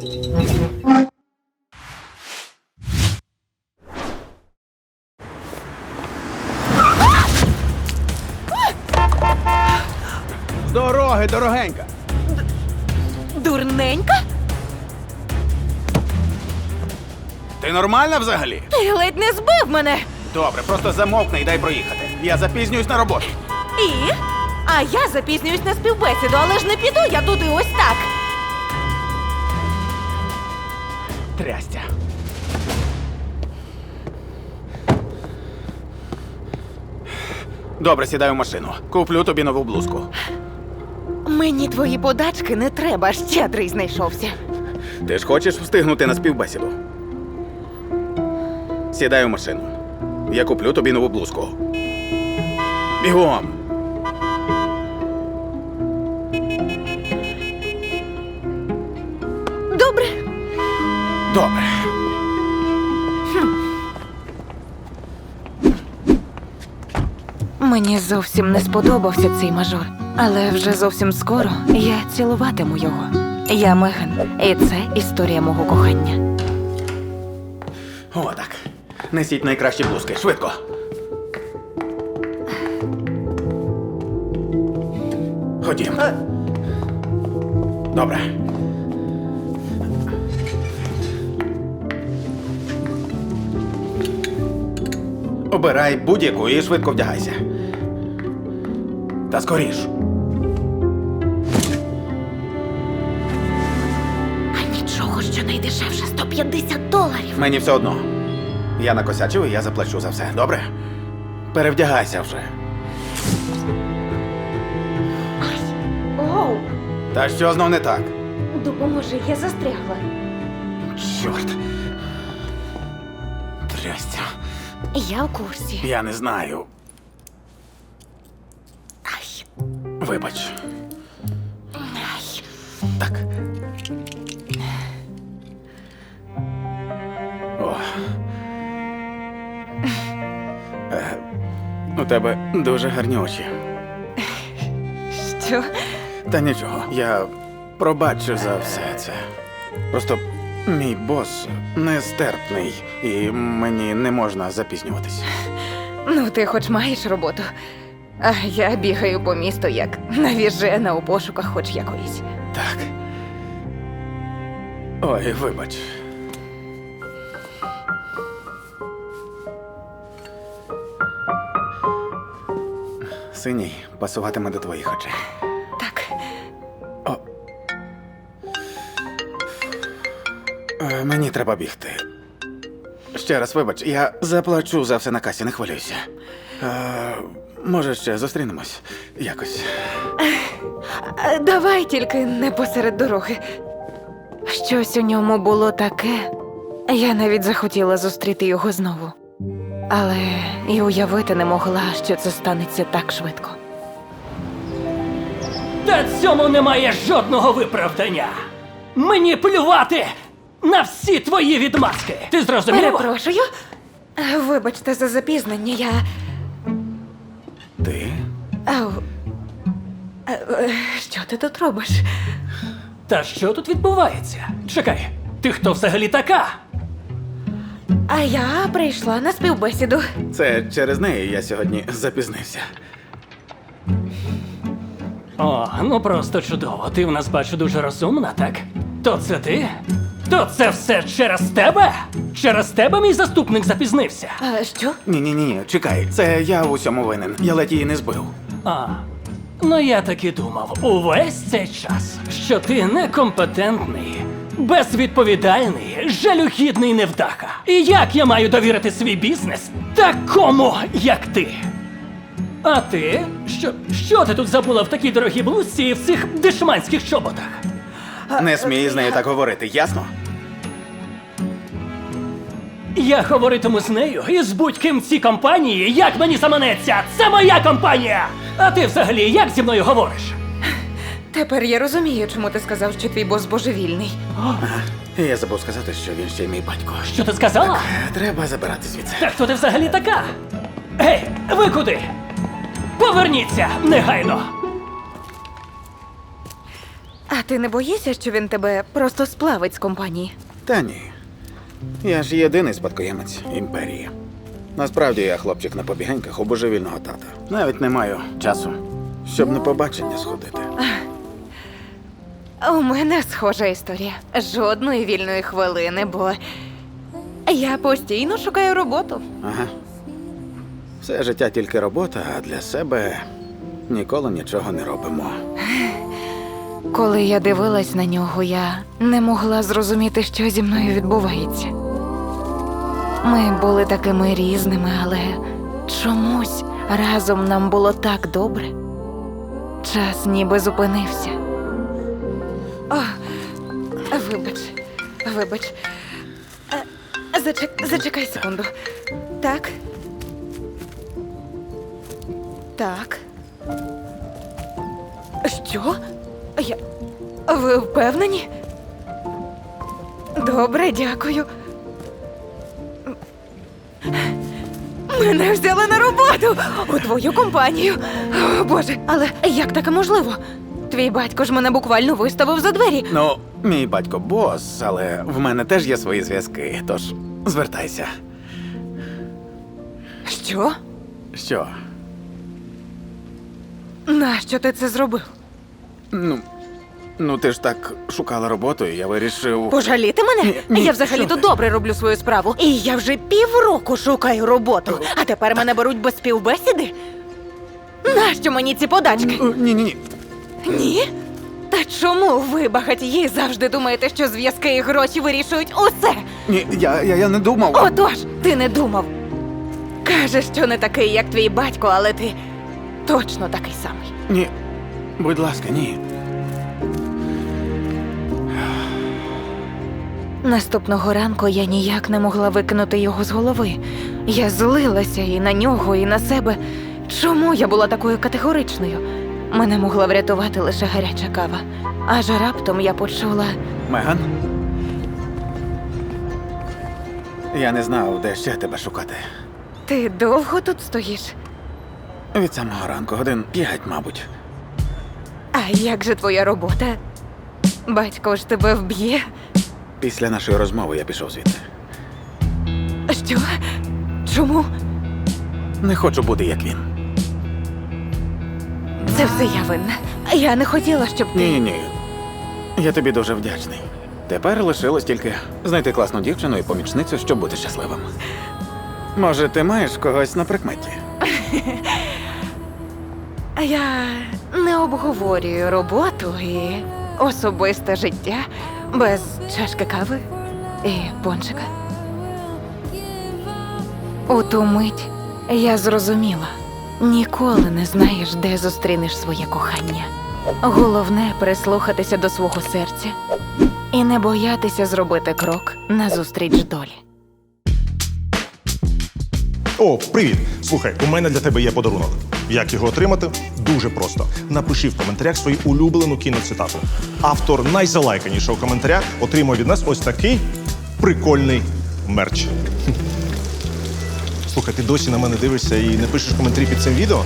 З дороги, дорогенька. Дурненька? Ти нормальна взагалі? Ти ледь не збив мене. Добре, просто замовкни і дай проїхати. Я запізнююсь на роботу. І? А я запізнююсь на співбесіду, але ж не піду я туди ось так. Трястя. Добре, сідай у машину. Куплю тобі нову блузку. Мені твої подачки не треба, щедрий знайшовся. Ти ж хочеш встигнути на співбесіду? Сідай у машину. Я куплю тобі нову блузку. Бігом! Добре. Мені зовсім не сподобався цей мажор, але вже зовсім скоро я цілуватиму його. Я Меган, і це історія мого кохання. О, так. Несіть найкращі блузки, швидко. Ходім. Добре. Обирай будь-яку і швидко вдягайся. Та скоріш. А нічого, що найдешевше 150 доларів. Мені все одно. Я накосячив і я заплачу за все. Добре? Перевдягайся вже. Оу, Та що знов не так? допоможи, я застрягла. Чорт. Трястя. Я в курсі. Я не знаю. Ай, Вибач. ай. Так. О. Е, у тебе дуже гарні очі. Що? Та нічого, я пробачу за все це. Просто мій бос нестерпний, і мені не можна запізнюватись. Ну, ти хоч маєш роботу. А я бігаю по місту як навіжена у пошуках хоч якоїсь. Так. Ой, вибач. Синій пасуватиме до твоїх очей. Мені треба бігти. Ще раз вибач, я заплачу за все на касі, не хвилюйся. Е, може, ще зустрінемось якось. Е, давай тільки не посеред дороги. Щось у ньому було таке. Я навіть захотіла зустріти його знову. Але і уявити не могла, що це станеться так швидко. Та цьому немає жодного виправдання. Мені плювати на всі твої відмазки. Ти зрозумів? Перепрошую. Е, Вибачте за запізнення, я. Ти? Ау. Е, е, Що ти тут робиш? Та що тут відбувається? Чекай, ти хто взагалі така? А я прийшла на співбесіду. Це через неї я сьогодні запізнився. О, ну просто чудово. Ти в нас бачу дуже розумна, так? То це ти? То це все через тебе? Через тебе мій заступник запізнився. А, що? Ні, ні, ні, чекай, це я в усьому винен. Я ледь її не збив. А, ну я так і думав увесь цей час, що ти некомпетентний, безвідповідальний, жалюгідний невдаха. І як я маю довірити свій бізнес такому, як ти? А ти? Що, що ти тут забула в такій дорогій блузці і в цих дешманських чоботах? Не смій з нею так говорити, ясно? Я говоритиму з нею і з будь-ким в цій компанії, як мені заманеться. Це моя компанія! А ти взагалі як зі мною говориш? Тепер я розумію, чому ти сказав, що твій бос божевільний. Я забув сказати, що він ще й мій батько. Що ти сказала? Е, Треба забирати звідси. Та хто ти взагалі така? Гей, ви куди? Поверніться негайно! А ти не боїшся, що він тебе просто сплавить з компанії? Та ні. Я ж єдиний спадкоємець імперії. Насправді я хлопчик на побігеньках у божевільного тата. Навіть не маю часу, щоб на побачення сходити. У мене схожа історія. Жодної вільної хвилини, бо я постійно шукаю роботу. Ага. Все життя тільки робота, а для себе ніколи нічого не робимо. Коли я дивилась на нього, я не могла зрозуміти, що зі мною відбувається. Ми були такими різними, але чомусь разом нам було так добре. Час ніби зупинився. О, вибач, вибач. Зачек, зачекай секунду. Так. Так. Що? Я. Ви впевнені? Добре, дякую. Мене взяли на роботу у твою компанію. О, Боже, але як таке можливо? Твій батько ж мене буквально виставив за двері. Ну, мій батько бос, але в мене теж є свої зв'язки, тож звертайся. Що? Що? Нащо ти це зробив? Ну, ну ти ж так шукала роботу, і я вирішив. Пожаліти мене? Ні, ні, я взагалі то добре роблю свою справу. І я вже півроку шукаю роботу, а тепер мене беруть без співбесіди? Нащо мені ці подачки? Ні, ні, ні. Ні? Та чому ви, багатії, завжди думаєте, що зв'язки і гроші вирішують усе? Ні, я, я, я не думав. Отож, ти не думав. Кажеш, що не такий, як твій батько, але ти точно такий самий. Ні. Будь ласка, ні. Наступного ранку я ніяк не могла викинути його з голови. Я злилася і на нього, і на себе. Чому я була такою категоричною? Мене могла врятувати лише гаряча кава. Аж раптом я почула. Меган? Я не знав, де ще тебе шукати. Ти довго тут стоїш? Від самого ранку, годин п'ять, мабуть. А як же твоя робота? Батько ж тебе вб'є. Після нашої розмови я пішов звідти. Що? Чому? Не хочу бути як він. Це все я винна. Я не хотіла, щоб ти. Ні, ні, ні. Я тобі дуже вдячний. Тепер лишилось тільки знайти класну дівчину і помічницю, щоб бути щасливим. Може, ти маєш когось на прикметі? Я не обговорюю роботу і особисте життя без чашки кави і пончика. У ту мить я зрозуміла: ніколи не знаєш, де зустрінеш своє кохання. Головне прислухатися до свого серця і не боятися зробити крок назустріч долі. О, привіт! Слухай, у мене для тебе є подарунок. Як його отримати? Дуже просто. Напиши в коментарях свою улюблену кіноцитату. Автор найзалайканішого коментаря отримує від нас ось такий прикольний мерч. Слухай, ти досі на мене дивишся і не пишеш коментарі під цим відео?